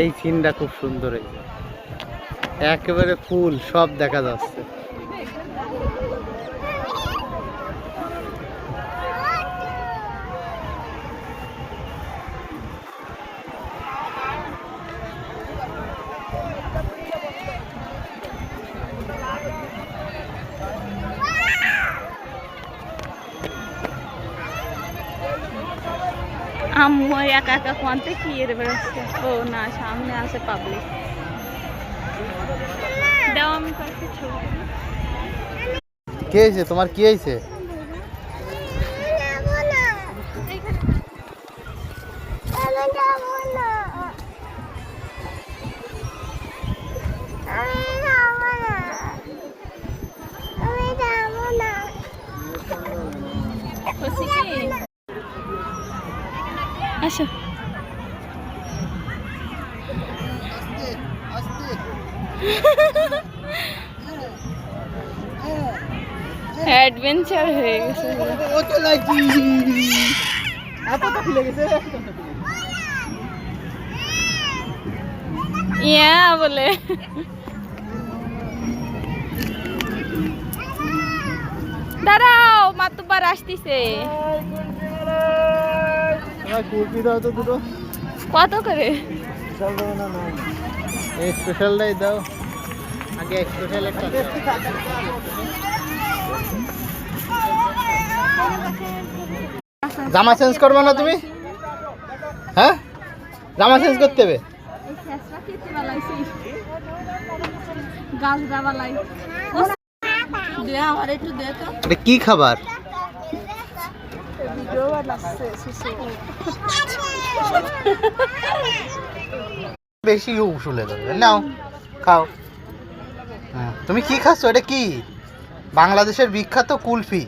এই সিনটা খুব সুন্দর একেবারে ফুল সব দেখা যাচ্ছে। আম্মু একা একা কোনতে কি এর বেরোচ্ছে? ও না, সামনে আছে পাবলিক দাও, আমি কয়েকটা ছবি। কে হয়েছে তোমার কি হয়েছে? আসো। অ্যাডভেঞ্চার হয়ে গেছে। পুরো। ইয়া বলে। দাঁড়াও মাতুবার আসতিছে। কুলপি দাও তো দুটো। কত করে? এই স্পেশালটাই দাও। আগে স্পেশাল একটা জামা চেঞ্জ করবে না তুমি? হ্যাঁ? জামা চেঞ্জ করতে হবে? এটা কি খাবার? বেশি উসুলে দেবে। নাও খাও। হ্যাঁ তুমি কি খাচ্ছ? এটা কি? বাংলাদেশের বিখ্যাত কুলফি।